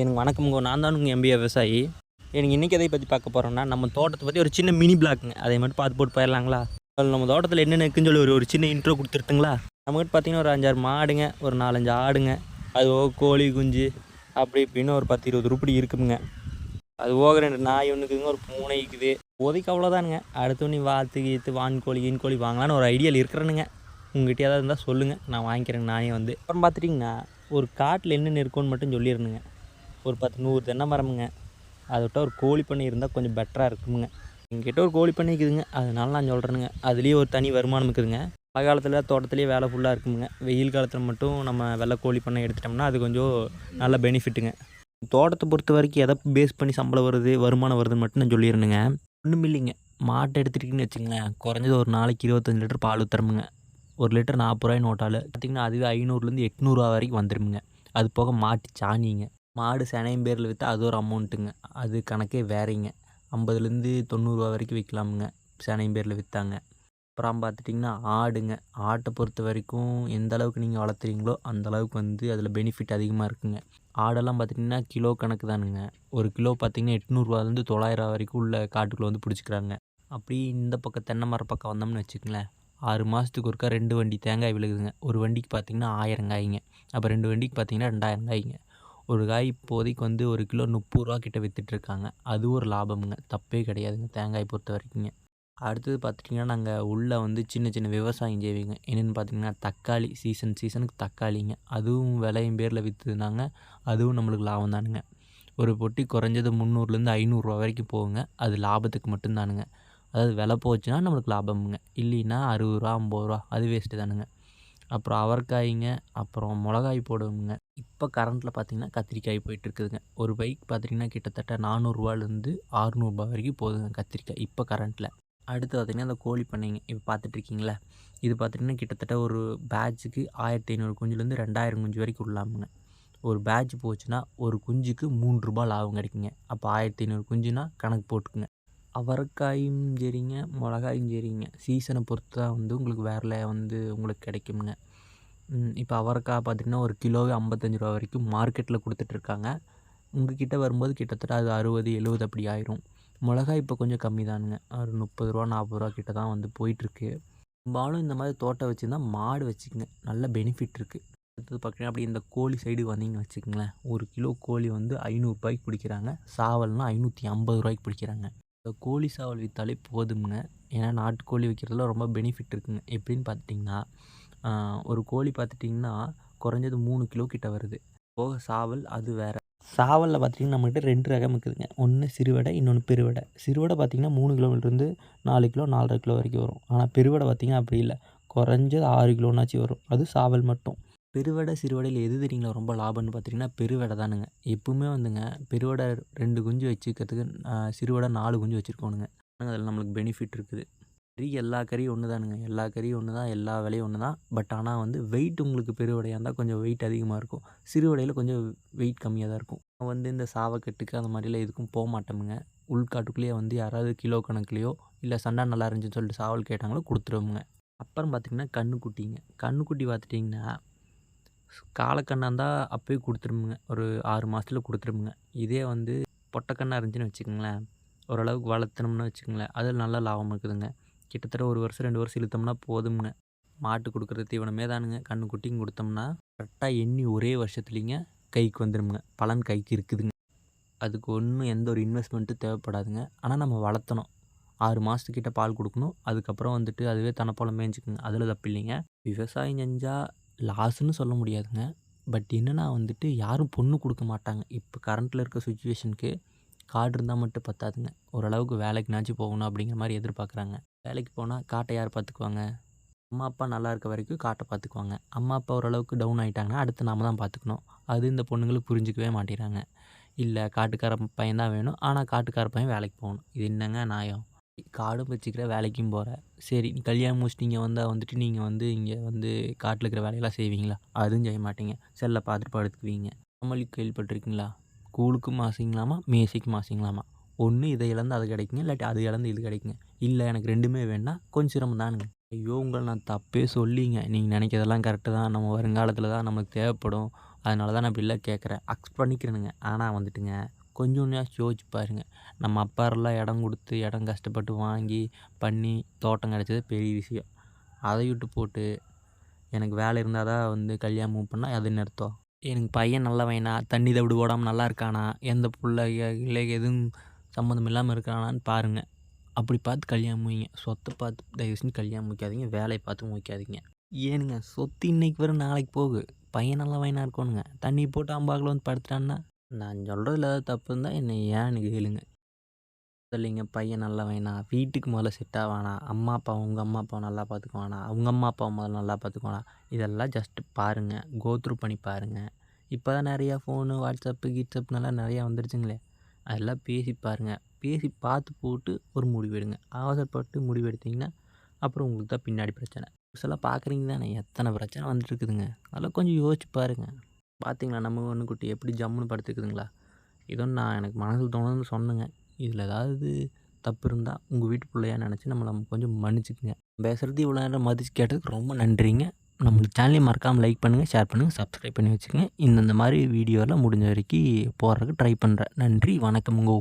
எனக்கு வணக்கம்ங்க நான் தான் உங்கள் எம்பிஏ விவசாயி. எனக்கு இன்றைக்கி எதை பற்றி பார்க்க போகிறோம்னா நம்ம தோட்டத்தை பற்றி ஒரு சின்ன மினி பிளாக்குங்க அதை மட்டும் பார்த்து போட்டு போயிடலாங்களா? அதில் நம்ம தோட்டத்தில் என்னென்ன இருக்குன்னு சொல்லி ஒரு ஒரு சின்ன இன்ட்ரோ கொடுத்துருட்டுங்களா? நம்மகிட்ட பார்த்தீங்கன்னா ஒரு அஞ்சாறு மாடுங்க ஒரு நாலஞ்சு ஆடுங்க. அது ஓ கோழி குஞ்சு அப்படி இப்படின்னு ஒரு பத்து இருபது உருப்படி இருக்குங்க அது போக ரெண்டு நாய் ஒன்றுக்குதுங்க ஒரு பூனை இருக்குது. உதைக்கு அவ்வளோதானுங்க அடுத்து நீ வாத்து கீத்து வான் கோழி கீன் கோழி வாங்கலான்னு ஒரு ஐடியாவில் இருக்கிறேனுங்க. உங்ககிட்ட ஏதாவது இருந்தால் சொல்லுங்கள் நான் வாங்கிக்கிறேங்க நானே வந்து. அப்புறம் பார்த்துட்டிங்கன்னா ஒரு காட்டில் என்னென்ன இருக்குன்னு மட்டும் சொல்லிடணுங்க ஒரு பத்து நூறு தென்னை மரமுங்க. அதை விட்டால் ஒரு கோழி பண்ணை இருந்தால் கொஞ்சம் பெட்டராக இருக்குமுங்க. எங்கிட்ட ஒரு கோழி பண்ணை இருக்குதுங்க. அதனால நான் சொல்கிறேனுங்க அதுலேயே ஒரு தனி வருமானம் இருக்குதுங்க. மழை காலத்தில் தோட்டத்துலேயே வேலை ஃபுல்லாக இருக்குமுங்க. வெயில் காலத்தில் மட்டும் நம்ம வெள்ளை கோழி பண்ணை எடுத்துட்டோம்னா அது கொஞ்சம் நல்ல பெனிஃபிட்டுங்க தோட்டத்தை பொறுத்த வரைக்கும் எதை பேஸ் பண்ணி சம்பளம் வருது வருமானம் வருதுன்னு மட்டும் நான் சொல்லிடுறேனுங்க. ஒன்றும் இல்லைங்க. மாட்டை எடுத்துட்டிங்கன்னு வச்சுங்களேன் குறைஞ்சது ஒரு நாளைக்கு இருபத்தஞ்சி லிட்டர் பால் ஊற்றுறமுங்க ஒரு லிட்டர் நாற்பது ரூபாய் நோட்டால் பார்த்திங்கன்னா அதுவே ஐநூறுலேருந்து எட்நூறுரூவா வரைக்கும் வந்துடுமுங்க அது போக மாட்டு சாணிங்க. மாடு செனையும் பேரில் விற்றா அது ஒரு அமௌண்ட்டுங்க. அது கணக்கே வேறைங்க. ஐம்பதுலேருந்து தொண்ணூறுரூவா வரைக்கும் விற்கலாமுங்க செனையும் பேரில் விற்றாங்க அப்புறம் பார்த்துட்டிங்கன்னா ஆடுங்க. ஆட்டை பொறுத்த வரைக்கும் எந்த அளவுக்கு நீங்கள் வளர்த்துறீங்களோ அந்த அளவுக்கு வந்து அதில் பெனிஃபிட் அதிகமாக இருக்குங்க. ஆடெல்லாம் பார்த்துட்டிங்கன்னா கிலோ கணக்கு தானுங்க. ஒரு கிலோ பார்த்திங்கன்னா எட்நூறுவாலேருந்து தொள்ளாயிரம் வரைக்கும் உள்ள காட்டுக்குள்ளே வந்து பிடிச்சிக்கிறாங்க. அப்படி இந்த பக்கம் தென்னை மர பக்கம் வந்தோம்னு வச்சுக்கங்களேன். ஆறு மாதத்துக்கு ஒருக்கா ரெண்டு வண்டி தேங்காய் விழுகுதுங்க. ஒரு வண்டிக்கு பார்த்திங்கன்னா ஆயிரம் காய்ங்க. அப்போ ரெண்டு வண்டிக்கு பார்த்திங்கன்னா ரெண்டாயிரம் காய்ங்க. ஒரு காய் இப்போதைக்கு வந்து ஒரு கிலோ முப்பது ரூபா கிட்ட விற்றுட்ருக்காங்க அது ஒரு லாபமுங்க. தப்பே கிடையாதுங்க தேங்காய் பொறுத்த வரைக்குங்க. அடுத்தது பார்த்துட்டிங்கன்னா நாங்கள் உள்ளே வந்து சின்ன சின்ன விவசாயம் செய்வீங்க. என்னென்னு பார்த்தீங்கன்னா தக்காளி சீசன் சீசனுக்கு தக்காளிங்க. அதுவும் விலையும் பேரில் விற்றுனாங்க அதுவும் நம்மளுக்கு லாபம் தானுங்க. ஒரு பொட்டி குறைஞ்சது முந்நூறுலேருந்து ஐநூறுரூவா வரைக்கும் போகுங்க. அது லாபத்துக்கு மட்டும்தானுங்க. அதாவது விலை போச்சுன்னா நம்மளுக்கு லாபமுங்க. இல்லைன்னா அறுபது ரூபா ஐம்பது ரூபா அது வேஸ்ட்டு தானுங்க. அப்புறம் அவரைக்காய்ங்க அப்புறம் மிளகாய் போடுவோங்க இப்போ கரண்ட்டில் பார்த்தீங்கன்னா கத்திரிக்காய் போயிட்டுருக்குதுங்க. ஒரு பைக் பார்த்தீங்கன்னா கிட்டத்தட்ட நானூறுரூவாலேருந்து அறுநூறுபா வரைக்கும் போகுதுங்க கத்திரிக்காய் இப்போ கரண்ட்டில் அடுத்து பார்த்திங்கன்னா அந்த கோழி பண்ணைங்க இப்போ பார்த்துட்ருக்கீங்களா? இது பார்த்திங்கன்னா கிட்டத்தட்ட ஒரு பேட்சுக்கு ஆயிரத்தி ஐநூறு குஞ்சுலேருந்து ரெண்டாயிரம் குஞ்சு வரைக்கும் உள்ளாமுங்க. ஒரு பேட்ச் போச்சுன்னா ஒரு குஞ்சுக்கு மூன்று ரூபா லாபம் கிடைக்குங்க. அப்போ ஆயிரத்தி ஐநூறு குஞ்சுனா கணக்கு போட்டுக்குங்க. அவரைக்காயும் சரிங்க மிளகாயும் சரிங்க. சீசனை பொறுத்து தான் வந்து உங்களுக்கு வேறு வந்து உங்களுக்கு கிடைக்குங்க இப்போ அவரைக்காய் பார்த்திங்கன்னா ஒரு கிலோவே ஐம்பத்தஞ்சு ரூபா வரைக்கும் மார்க்கெட்டில் கொடுத்துட்ருக்காங்க உங்கள் கிட்டே வரும்போது கிட்டத்தட்ட அது அறுபது எழுபது அப்படி ஆயிரும். மிளகாய் இப்போ கொஞ்சம் கம்மி தானுங்க ஒரு முப்பது ரூபா நாற்பது ரூபா கிட்ட தான் வந்து போயிட்டுருக்கு. பெரும்பாலும் இந்த மாதிரி தோட்டம் வச்சுருந்தா மாடு வச்சுக்கோங்க. நல்ல பெனிஃபிட் இருக்குது அடுத்தது பார்த்திங்கன்னா அப்படி இந்த கோழி சைடு வந்தீங்கன்னு வச்சுக்கோங்களேன். ஒரு கிலோ கோழி வந்து ஐநூறுரூபாய்க்கு பிடிக்கிறாங்க. சாவல்னால் ஐநூற்றி ஐம்பது ரூபாய்க்கு பிடிக்கிறாங்க. கோழி சாவல் விற்றாலே போதுங்க ஏன்னா நாட்டுக்கோழி விற்கிறதுல ரொம்ப பெனிஃபிட் இருக்குங்க. எப்படின்னு பார்த்துட்டிங்கன்னா ஒரு கோழி பார்த்துட்டிங்கன்னா குறைஞ்சது மூணு கிலோ கிட்ட வருது. போக சாவல் அது வேறு. சாவலில் பார்த்திங்கன்னா நம்மகிட்ட ரெண்டு ரகம் இருக்குதுங்க. ஒன்று சிறுவடை இன்னொன்று பெருவடை. சிறுவடை பார்த்திங்கன்னா மூணு கிலோமீட்டருந்து நாலு கிலோ நாலரை கிலோ வரைக்கும் வரும். ஆனால் பெருவடை பார்த்திங்கன்னா அப்படி இல்லை. குறைஞ்சது ஆறு கிலோனாச்சும் வரும். அது சாவல் மட்டும். பெருவடை சிறுவடையில் எது தெரியுங்களா? ரொம்ப லாபம்னு பார்த்தீங்கன்னா பெருவடை தானுங்க. எப்பவுமே வந்துங்க பெருவடை ரெண்டு குஞ்சு வச்சுக்கிறதுக்கு சிறுவடை நாலு குஞ்சு வச்சுருக்கோனுங்க அதில் நம்மளுக்கு பெனிஃபிட் இருக்குது. கறி எல்லா கறியும் ஒன்று தானுங்க. எல்லா கறியும் ஒன்று தான் எல்லா விலையும் ஒன்று தான். பட் ஆனால் வந்து வெயிட் உங்களுக்கு பெருவடையாக இருந்தால் கொஞ்சம் வெயிட் அதிகமாக இருக்கும். சிறுவடையில் கொஞ்சம் வெயிட் கம்மியாக தான் இருக்கும். வந்து இந்த சாவக்கட்டுக்கு அந்த மாதிரிலாம் எதுக்கும் போக மாட்டோமுங்க. உள்காட்டுக்குள்ளேயே வந்து யாராவது கிலோ கணக்குலேயோ இல்லை சண்டா நல்லா இருந்துச்சுன்னு சொல்லிட்டு சாவல் கேட்டாங்களோ கொடுத்துருவோங்க அப்புறம் பார்த்திங்கன்னா கண்ணுக்குட்டிங்க. கண்ணுக்குட்டி பார்த்துட்டிங்கன்னா காலக்கண்ணாக இருந்தால் அப்போயே கொடுத்துருமுங்க ஒரு ஆறு மாதத்துல கொடுத்துருமுங்க இதே வந்து பொட்டைக்கண்ணாக இருந்துச்சுன்னு வச்சுக்கோங்களேன். ஓரளவுக்கு வளர்த்துனோம்னு வச்சுக்கோங்களேன். அதில் நல்ல லாபம் இருக்குதுங்க. கிட்டத்தட்ட ஒரு வருஷம் ரெண்டு வருஷம் இழுத்தோம்னா போதுங்க மாட்டு கொடுக்குற தீவனமே தானுங்க. கண்ணு குட்டியும் கொடுத்தோம்னா கரெக்டாக எண்ணி ஒரே வருஷத்துலிங்க கைக்கு வந்துடுமுங்க பலன் கைக்கு இருக்குதுங்க. அதுக்கு ஒன்றும் எந்த ஒரு இன்வெஸ்ட்மெண்ட்டும் தேவைப்படாதுங்க. ஆனால் நம்ம வளர்த்தணும். ஆறு மாதத்துக்கிட்ட பால் கொடுக்கணும். அதுக்கப்புறம் வந்துட்டு அதுவே தனப்போல மேய்ஞ்சிக்குங்க. அதில் தப்பு இல்லைங்க விவசாயம் செஞ்சால் லாஸ்ன்னு சொல்ல முடியாதுங்க. பட் என்னென்னா வந்துட்டு யாரும் பொண்ணு கொடுக்க மாட்டாங்க. இப்போ கரண்ட்டில் இருக்க சுச்சுவேஷனுக்கு காடு இருந்தால் மட்டும் பத்தாதுங்க. ஓரளவுக்கு வேலைக்குனாச்சும் போகணும் அப்படிங்கிற மாதிரி எதிர்பார்க்குறாங்க. வேலைக்கு போனால் காட்டை யார் பார்த்துக்குவாங்க? அம்மா அப்பா நல்லா இருக்க வரைக்கும் காட்டை பார்த்துக்குவாங்க. அம்மா அப்பா ஓரளவுக்கு டவுன் ஆகிட்டாங்கன்னா அடுத்து நாம தான் பார்த்துக்கணும். அது இந்த பொண்ணுங்களுக்கு புரிஞ்சிக்கவே மாட்டேறாங்க இல்லை காட்டுக்கார பையன் தான் வேணும். ஆனால் காட்டுக்கார பையன் வேலைக்கு போகணும். இது என்னங்க நியாயம்? காடும் வச்சுக்கிற வேலைக்கும் போகிற சரி நீ கல்யாணம் முடிச்சுட்டு இங்கே வந்தால் வந்துட்டு நீங்கள் வந்து இங்கே வந்து காட்டில் இருக்கிற வேலையெல்லாம் செய்வீங்களா? அதுவும் செய்ய மாட்டீங்க. செல்லை பார்த்துட்டு படுத்துக்குவீங்க. நம்மளி கேள்விப்பட்டிருக்கீங்களா? கூலுக்கும் மாசிங்களாமா மேசைக்கும் மாசிங்களாமா? ஒன்று இதை இழந்து அது கிடைக்குங்க இல்லாட்டி அது இழந்து இது கிடைக்குங்க. இல்லை எனக்கு ரெண்டுமே வேணால் கொஞ்சம் சிரமம் தானுங்க. ஐயோ உங்களை நான் தப்பே சொல்லிங்க. நீங்கள் நினைக்கிறதெல்லாம் கரெக்டு தான். நம்ம வருங்காலத்தில் தான் நமக்கு தேவைப்படும். அதனால தான் நான் இப்படிலாம் கேட்குறேன். அக்ஸ் பண்ணிக்கிறேனுங்க. ஆனால் வந்துட்டுங்க கொஞ்சம் யோசிச்சு பாருங்கள் நம்ம அப்பாரெல்லாம் இடம் கொடுத்து இடம் கஷ்டப்பட்டு வாங்கி பண்ணி தோட்டம் கிடச்சது பெரிய விஷயம். அதை விட்டு போட்டு எனக்கு வேலை இருந்தால் தான் வந்து கல்யாணம் மூவ் பண்ணால் அது என்ன அர்த்தம்? எனக்கு பையன் நல்லா வேணா தண்ணி தவிடு ஓடாமல் நல்லா இருக்கானா எந்த புள்ள இல்லை எதுவும் சம்மந்தம் இல்லாமல் இருக்கானான்னு பாருங்கள் அப்படி பார்த்து கல்யாணம் முடிங்க. சொத்தை பார்த்து தயவு செஞ்சு கல்யாணம் முடிக்காதீங்க. வேலையை பார்த்து முடிக்காதீங்க. ஏனுங்க சொத்து இன்னைக்கு வரும் நாளைக்கு போகு பையன் நல்லா வயனாக இருக்கணுங்க. தண்ணி போட்டு அம்பாக்கில் வந்து படுத்துட்டான்னா? நான் சொல்கிறதுல ஏதாவது தப்பு இருந்தால் என்னை ஏன்னு கேளுங்க. இல்லைங்க பையன் நல்லா வேணாம் வீட்டுக்கு முதல்ல செட் ஆவானா அம்மா அப்பா உங்கள் அம்மா அப்பாவை நல்லா பார்த்துக்குவானா அவங்க அம்மா அப்பாவை முதல்ல நல்லா பார்த்துக்குவானா இதெல்லாம் ஜஸ்ட்டு பாருங்கள் கோத்ரூ பண்ணி பாருங்கள் இப்போ தான் நிறையா ஃபோனு வாட்ஸ்அப்பு கிட்ஸ்அப்னெல்லாம் நிறையா வந்துருச்சுங்களே அதெல்லாம் பேசி பாருங்கள் பேசி பார்த்து போட்டு ஒரு முடிவு எடுங்க. அவசரப்பட்டு முடிவு எடுத்தீங்கன்னா அப்புறம் உங்களுக்கு தான் பின்னாடி பிரச்சனை. புதுசெல்லாம் பார்க்குறீங்க தானே எத்தனை பிரச்சனை வந்துட்டு இருக்குதுங்க. அதெல்லாம் கொஞ்சம் யோசிச்சு பாருங்கள் பார்த்தீங்களா நம்ம ஒன்று குட்டி எப்படி ஜம்முன்னு படுத்துக்குதுங்களா? இதோ நான் எனக்கு மனசில் தோணுதுன்னு சொன்னேங்க. இதில் ஏதாவது தப்பு இருந்தால் உங்கள் வீட்டு பிள்ளையா நினச்சி நம்மளை கொஞ்சம் மன்னிச்சுக்குங்க. பேசுகிறது இவ்வளோ நேரம் மதிச்சு கேட்டதுக்கு ரொம்ப நன்றிங்க. நம்மளுக்கு சேனலையும் மறக்காமல் லைக் பண்ணுங்கள் ஷேர் பண்ணுங்கள் சப்ஸ்கிரைப் பண்ணி வச்சுக்கோங்க. இந்தந்த மாதிரி வீடியோலாம் முடிஞ்ச வரைக்கும் போடுறதுக்கு ட்ரை பண்ணுறேன் நன்றி வணக்கமுங்கோ.